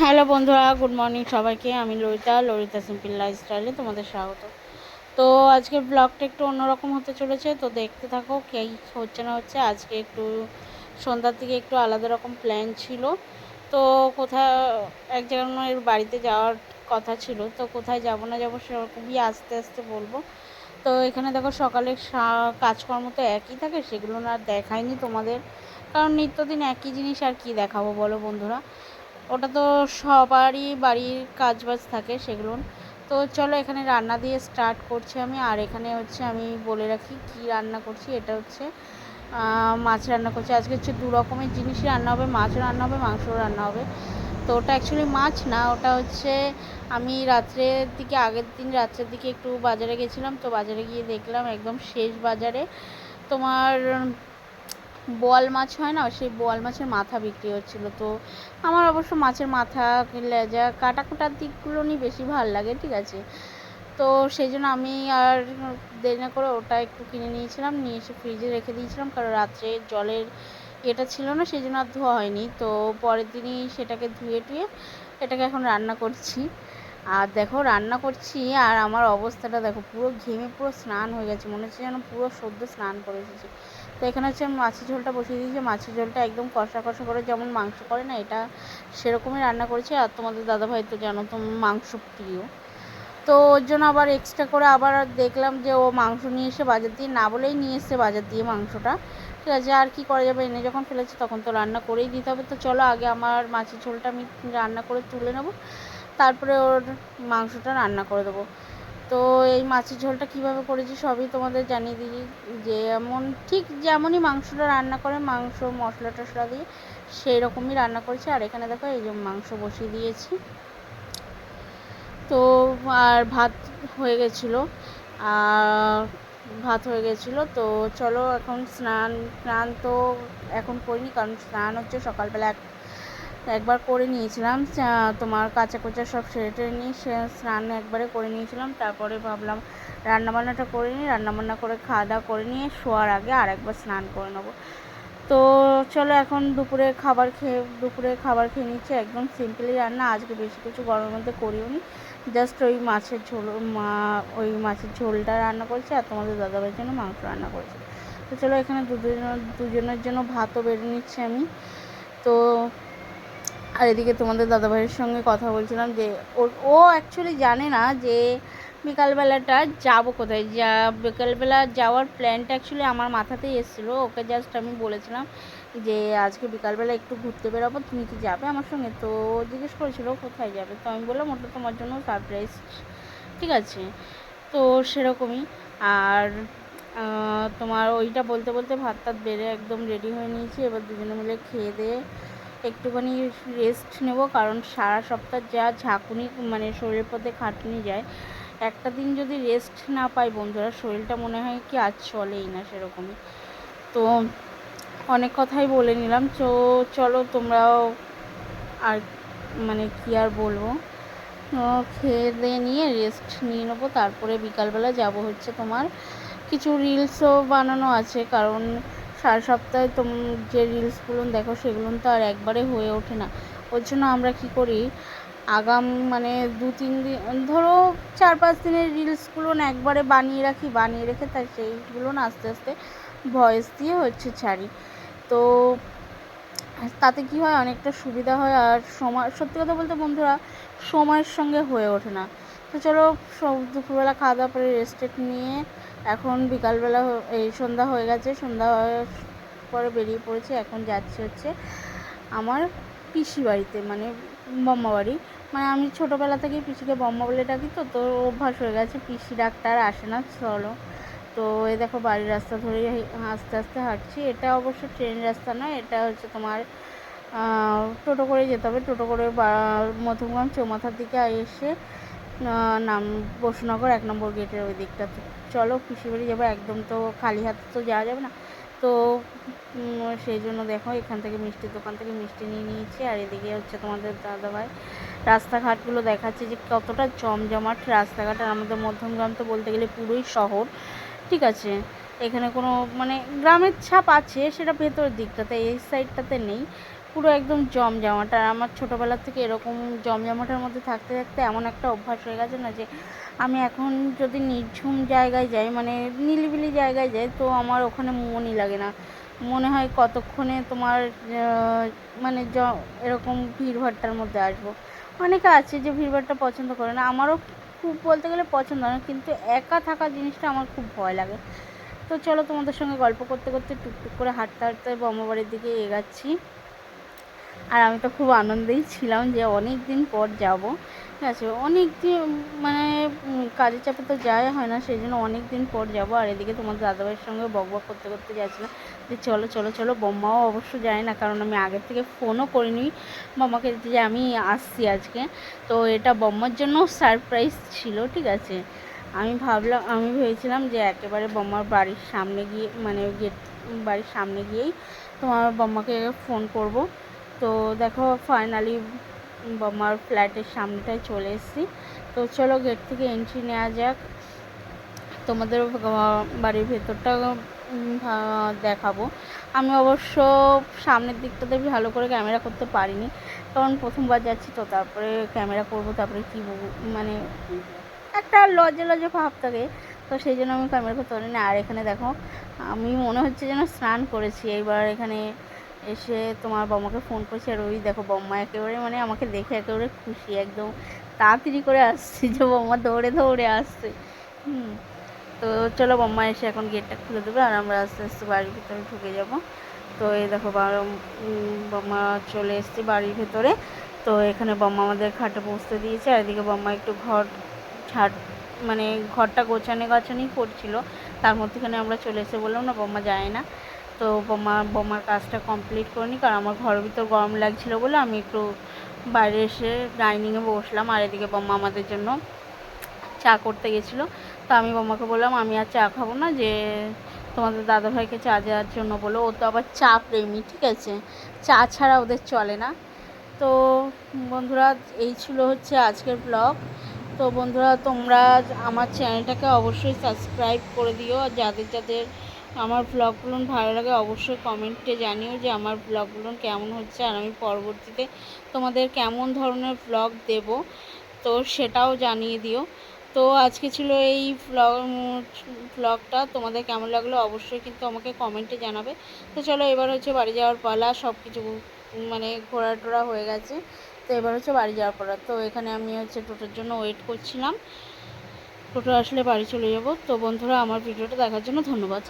Hello বন্ধুরা, good morning সবাইকে। আমি ললিতা ললিতা সিম্পল লাইফস্টাইলে তোমাদের স্বাগত। তো আজকের ব্লগটা একটু অন্যরকম হতে চলেছে, তো দেখতে থাকো কে হচ্ছে না হচ্ছে। আজকে একটু সন্ধ্যার দিকে একটু আলাদা রকম প্ল্যান ছিল। তো কোথাও এক জায়গার বাড়িতে যাওয়ার কথা ছিল, তো কোথায় যাব না যাব সেরকমই আস্তে আস্তে বলব। তো এখানে দেখো সকালে কাজকর্ম তো একই থাকে, সেগুলো না দেখায়নি তোমাদের। কারণ নিত্যদিন একই জিনিস আর কি দেখাবো বলো বন্ধুরা। ওটা তো সবারই বাড়ির কাজ বাজ থাকে সেগুলো। তো চলো এখানে রান্না দিয়ে স্টার্ট করছি আমি। আর এখানে হচ্ছে আমি বলে রাখি কি রান্না করছি, এটা হচ্ছে মাছ রান্না করছি। আজকে হচ্ছে দু রকমের জিনিসই রান্না হবে। মাছ রান্না হবে মাংস রান্না হবে। তো ওটা অ্যাকচুয়ালি মাছ না, ওটা হচ্ছে আমি রাত্রের দিকে, আগের দিন রাত্রের দিকে একটু বাজারে গেছিলাম। তো বাজারে গিয়ে দেখলাম একদম শেষ বাজারে তোমার বোয়াল মাছ হয় না, সেই বোয়াল মাছের মাথা বিক্রি হচ্ছিল। তো আমার অবশ্য মাছের মাথা লেজা কাটা কুটার দিকগুলো নিয়ে বেশি ভালো লাগে, ঠিক আছে? তো সেই জন্য আমি আর দেরি না করে ওটা একটু কিনে নিয়েছিলাম, নিয়ে এসে ফ্রিজে রেখে দিয়েছিলাম, কারণ রাত্রে জলের এটা ছিল না, সেই জন্য আর ধোয়া হয়নি। তো পরের দিনই সেটাকে ধুয়ে টুয়ে এটাকে এখন রান্না করছি। আর দেখো, রান্না করছি আর আমার অবস্থাটা দেখো, পুরো ঘেমে পুরো স্নান হয়ে গেছে, মনে হচ্ছে যেন পুরো সদ্য স্নান করে এসেছি। তো এখানে হচ্ছে আমি মাছের ঝোলটা বসিয়ে দিয়েছি। মাছের ঝোলটা একদম কষা কষা করে যেমন মাংস করে না, এটা সেরকমই রান্না করেছি। আর তোমাদের দাদাভাই তো জানো তো মাংস প্রিয়। তো ওর জন্য আবার এক্সট্রা করে আবার দেখলাম যে ও মাংস নিয়ে এসে বাজার দিয়ে, না বলেই নিয়ে এসছে বাজার দিয়ে মাংসটা। ঠিক আছে, আর কি করা যাবে? এনে যখন ফেলেছি তখন তো রান্না করেই দিতে হবে। তো চলো আগে আমার মাছের ঝোলটা আমি রান্না করে তুলে নেব। তারপরে ওর মাংসটা রান্না করে দেবো। তো এই মাছের ঝোলটা কীভাবে করেছি সবই তোমাদের জানিয়ে দিই। যে এমন ঠিক যেমনই মাংসটা রান্না করে, মাংস, মশলা টশলা দিয়ে সেই রকমই রান্না করেছি। আর এখানে দেখো এই যে মাংস বসিয়ে দিয়েছি। তো আর ভাত হয়ে গেছিল। আর ভাত হয়ে গেছিল। তো চলো এখন স্নান স্নান তো এখন করিনি, কারণ স্নান হচ্ছে সকালবেলা একবার করে নিয়েছিলাম তোমার কাঁচা কোচা সব সেরে টেরে নিয়ে সে স্নান একবারে করে নিয়েছিলাম, তারপরে ভাবলাম রান্নাবান্নাটা করে নিই, রান্নাবান্না করে খাওয়া দাওয়া করে নিয়ে শোয়ার আগে আর একবার স্নান করে নেব। তো চলো এখন দুপুরে খাবার খেয়ে, দুপুরে খাবার খেয়ে নিচ্ছি, একদম সিম্পলি রান্না, আজকে বেশি কিছু গরমের মধ্যে করিও নি। জাস্ট ওই মাছের ঝোল, মা, ওই মাছের ঝোলটা রান্না করছি আর তোমাদের দাদাভাইয়ের জন্য মাংস রান্না করেছি। তো চলো এখানে দুজনের দুজনের জন্য ভাতও বেড়ে নিচ্ছি আমি। আর এদিকে তোমাদের দাদাভাইয়ের সঙ্গে কথা বলছিলাম যে ওর ও অ্যাকচুয়ালি জানে না যে বিকালবেলাটা যাব কোথায়। যা বিকালবেলা যাওয়ার প্ল্যানটা অ্যাকচুয়ালি আমার মাথাতেই এসেছিল। ওকে জাস্ট আমি বলেছিলাম যে আজকে বিকালবেলা একটু ঘুরতে বেরোবো, তুমি কি যাবে আমার সঙ্গে? তো জিজ্ঞেস করেছিল, কোথায় যাবে? তো আমি বললাম ওটা তোমার জন্য সারপ্রাইজ ঠিক আছে? তো সেরকমই। আর তোমার ওইটা বলতে বলতে ভাত টাত বেড়ে একদম রেডি হয়ে নিয়েছি। এবার দুজনে মিলে খেয়ে দিয়ে একটুখানি রেস্ট নেব, কারণ সারা সপ্তাহ যা ঝাঁকুনি মানে শরীরের পথে খাটনি যায়, একটা দিন যদি রেস্ট না পাই বন্ধুরা, শরীরটা মনে হয় কি আজ চলেই না সেরকমই। তো অনেক কথাই বলে নিলাম, তো চলো তোমরাও আর মানে কি আর বলব? খেয়ে দিয়ে নিয়ে রেস্ট নিয়ে নেব, তারপরে বিকালবেলা যাব হচ্ছে তোমার। কিছু রিলসও বানানো আছে, কারণ সারা সপ্তাহে তোম, যে রিলসগুলো দেখো, সেগুলো তো আর একবারে হয়ে ওঠে না। ওর জন্য আমরা কী করি? আগাম মানে দু, তিন দিন, ধরো চার, পাঁচ দিনের রিলসগুলো না একবারে বানিয়ে রাখি, বানিয়ে রেখে তাই সেইগুলো না আস্তে আস্তে ভয়েস দিয়ে হচ্ছে ছাড়ি। তো তাতে কী হয়? অনেকটা সুবিধা হয়। আর সময়, সত্যি কথা বলতে বন্ধুরা, সময়ের সঙ্গে হয়ে ওঠে না। তো চলো সব দুপুরবেলা খাওয়া দাওয়া পরে রেস্টেট নিয়ে এখন বিকালবেলা এই সন্ধ্যা হয়ে গেছে। সন্ধ্যা হওয়ার পরে বেরিয়ে পড়েছে। এখন যাচ্ছে হচ্ছে আমার পিসি বাড়িতে মানে বম্মা বাড়ি। মানে আমি ছোটোবেলা থেকেই পিসিকে বম্মা বলে ডাকি তো তো অভ্যাস হয়ে গেছে। পিসি ডাক্তার আসে না, চলো। তো এ দেখো বাড়ির রাস্তা ধরে আস্তে আস্তে হাঁটছি। এটা অবশ্য ট্রেন রাস্তা নয়, এটা হচ্ছে তোমার টোটো করে যেতে হবে। টোটো করে মধ্যমগ্রাম চৌমাথার দিকে এসে নাম বসুনগর, এক নম্বর গেটের ওই দিকটা চলো পিসি বাড়ি যাব, একদম তো খালি হাতে তো যাওয়া যাবে না। তো সেই জন্য দেখো, এখান থেকে মিষ্টির দোকান থেকে মিষ্টি নিয়ে নিয়েছি, আর এদিকে হচ্ছে তোমাদের দাদাভাই রাস্তাঘাটগুলো দেখাচ্ছে যে কতটা জমজমাট রাস্তাঘাট, আর আমাদের মধ্যমগ্রাম তো বলতে গেলে পুরোই শহর, ঠিক আছে? এখানে কোনো মানে গ্রামের ছাপ আছে, সেটা ভেতরের দিকটাতে, এই সাইডটাতে নেই। পুরো একদম জমজমাট। আর আমার ছোটোবেলার থেকে এরকম জমজমাটের মধ্যে থাকতে থাকতে এমন একটা অভ্যাস হয়ে গেছে না যে, আমি এখন যদি নির্ঝুম জায়গায় যাই মানে নিলিবিলি জায়গায় যাই, তো আমার ওখানে মনই লাগে না। মনে হয় কতক্ষণে তোমার মানে জ, এরকম ভিড়ভাট্টার মধ্যে আসব। অনেকে আছে যে ভিড়ভাট্টা পছন্দ করে না। আমারও খুব বলতে গেলে পছন্দ না, কিন্তু একা থাকা জিনিসটা আমার খুব ভয় লাগে। তো চলো তোমাদের সঙ্গে গল্প করতে করতে টুকটুক করে হাঁটতে হাঁটতে বাড়ির দিকে এগাচ্ছি। আর আমি তো খুব আনন্দেই ছিলাম যে অনেক দিন পর যাব। ঠিক আছে? অনেক দিন মানে কাজের চাপে তো যাওয়া হয় না, সেই জন্য অনেক দিন পর যাব। আর এদিকে তোমার দাদাভাইয়ের সঙ্গে বক বক করতে করতে যাচ্ছিলাম যে, চলো চলো চলো, বম্মাও অবশ্য যায় না, কারণ আমি আগের থেকে ফোনও করিনি। বম্মাকে যে, আমি আসছি আজকে। তো এটা বম্মার জন্য সারপ্রাইজ ছিল, ঠিক আছে? আমি ভাবলাম, আমি ভেবেছিলাম যে, একেবারে বম্মার বাড়ির সামনে গিয়ে মানে গেট, বাড়ির সামনে গিয়েই তোমার বম্মাকে ফোন করব। তো দেখো ফাইনালি বম্মার ফ্ল্যাটের সামনেটায় চলে এসেছি। তো চলো গেট থেকে এন্ট্রি নেওয়া যাক। তোমাদের বাড়ির ভেতরটা দেখাবো। আমি অবশ্য সামনের দিকটাতে ভালো করে ক্যামেরা করতে পারিনি। কারণ প্রথমবার যাচ্ছি তো, তারপরে ক্যামেরা করব, তারপরে কী মানে একটা লজ্জা লজ্জা ভাব থাকে। তো সেই জন্য আমি ক্যামেরা করতে পারিনি। আর এখানে দেখো, আমি মনে হচ্ছে যেন স্নান করেছি। এইবার এখানে এসে তোমার বম্মাকে ফোন করছি আর ওই দেখো বম্মা একেবারে মানে আমাকে দেখে একেবারে খুশি, একদম তাড়াতাড়ি করে আসছি যে বম্মা দৌড়ে দৌড়ে আসছে। হুম, তো চলো বম্মা এসে এখন গেটটা খুলে দেবে আর আমরা আস্তে আস্তে বাড়ির ভিতরে ঢুকে যাব। তো এই দেখো বম্মা চলে এসছি বাড়ির ভেতরে। তো এখানে বম্মা আমাদের খাটে বসতে দিয়েছে আর এদিকে বম্মা একটু ঘর ছাড় মানে ঘরটা গোছানি গাছানি করছিল। তার মধ্যেখানে আমরা চলে এসে বললাম না, বম্মা যায় না। তো বোমা, বোমার কাজটা কমপ্লিট করিনি, কারণ আমার ঘরের ভিতর গরম লাগছিল বলে আমি একটু বাইরে এসে ডাইনিংয়ে বসলাম। আর এদিকে বোমা আমাদের জন্য চা করতে গেছিল। তো আমি বোমাকে বললাম, আমি আর চা খাব না, যে তোমাদের দাদাভাইকে চা দেওয়ার জন্য বলো ও তো আবার চা প্রেমী ঠিক আছে? চা ছাড়া ওদের চলে না। তো বন্ধুরা, এই ছিল হচ্ছে আজকের ব্লগ তো বন্ধুরা, তোমরা আমার চ্যানেলটাকে অবশ্যই সাবস্ক্রাইব করে দিও। আর যাদের যাদের আমার ব্লগগুলো ভালো লাগে, অবশ্যই কমেন্টে জানিও যে আমার ব্লগগুলো কেমন হচ্ছে আর আমি পরবর্তীতে তোমাদের কেমন ধরনের ব্লগ দেব, তো সেটাও জানিয়ে দিও। তো আজকে ছিল এই ব্লগ ব্লগটা, তোমাদের কেমন লাগল অবশ্যই কিন্তু আমাকে কমেন্টে জানাবে। তো চলো এবার হচ্ছে বাড়ি যাওয়ার পালা সব কিছু মানে ঘোরা টোরা হয়ে গেছে। তো এবার হচ্ছে বাড়ি যাওয়ার পালা, তো এখানে আমি হচ্ছে টোটোর জন্য ওয়েট করছিলাম। টোটো আসলে বাড়ি চলে যাব। তো বন্ধুরা, আমার ভিডিওটা দেখার জন্য ধন্যবাদ।